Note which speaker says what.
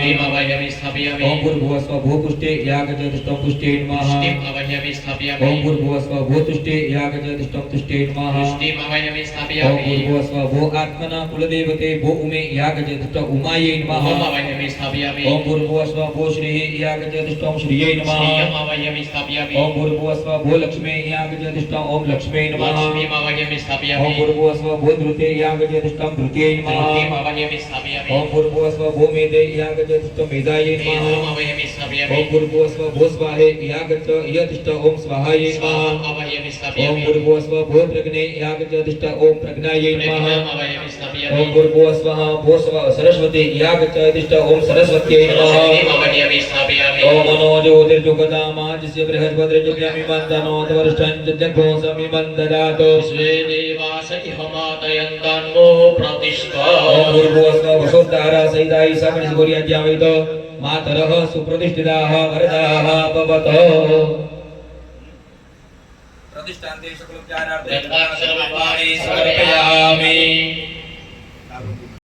Speaker 1: पुष्टिम् अवयवि स्थापयामि
Speaker 2: ओम भूर्भुवस्व भूपुष्टे यागजतिष्ठं पुष्टे नमः।
Speaker 1: पुष्टिम् अवयवि स्थापयामि।
Speaker 2: ओम भूर्भुवस्व भूतुष्टे यागजतिष्ठं तुष्टे नमः।
Speaker 1: पुष्टिम् अवयवि
Speaker 2: ओम
Speaker 1: स्थापयामि
Speaker 2: भूर्भुवस्व भू आत्मना कुलदेवते भू उमे यागजतिष्ठ उमायै नमः।
Speaker 1: ओम अवयवि स्थापयामि।
Speaker 2: ओम भूर्भुवस्व भू श्रीः यागजतिष्ठं श्रियै नमः।
Speaker 1: श्रियम् अवयवि स्थापयामि।
Speaker 2: ओम भूर्भुवस्व भू लक्ष्मे यागजतिष्ठं ओम लक्ष्मै नमः।
Speaker 1: लक्ष्मीम् अवयवि स्थापयामि।
Speaker 2: ओम भूर्भुवस्व भू धृते यागजतिष्ठं धृत्यै
Speaker 1: धृतिम्
Speaker 2: नमः
Speaker 1: स्थापयामि।
Speaker 2: ओम भूर्भुवस्व भू मेदे यागजतिष्ठं मेदायै
Speaker 1: मेधम्
Speaker 2: नमः
Speaker 1: अवयवि
Speaker 2: ओम भूर्भुवस्व भू स्वाहे यागच यतिष्ठ ओम स्वाहायै
Speaker 1: स्वाहाम्
Speaker 2: नमः
Speaker 1: अवयवि
Speaker 2: ओम
Speaker 1: स्थापयामि
Speaker 2: भूर्भुवस्व भू प्रज्ञे यागचतिष्ठ ओम प्रज्ञायै नमः ओम
Speaker 1: स्थापयामि
Speaker 2: भूर्भुवस्वः भूस्व सरस्वती यागचतिष्ठ ओम सरस्वत्यै नमः
Speaker 1: अवयवि स्थापयामि
Speaker 2: ओम मनो ज्योतिर्जुगदामाजस्य बृहस्पतिर्जुग्यामि मन्दनोतवर्षञ्जघोषमि मन्ददातु
Speaker 1: स्वे देवास इह मातयन्तान्मो प्रतिष्ठा
Speaker 2: ओम भूर्भुवस्व वसोद्धारा सहिताय सकलसिगोर्याज्यावैत मातरः सुप्रतिष्ठिताः वरदाः भवतु प्रतिष्ठान्ते सकलोपचारार्थे
Speaker 1: यथाक्षररूपाणि
Speaker 2: समर्पयामि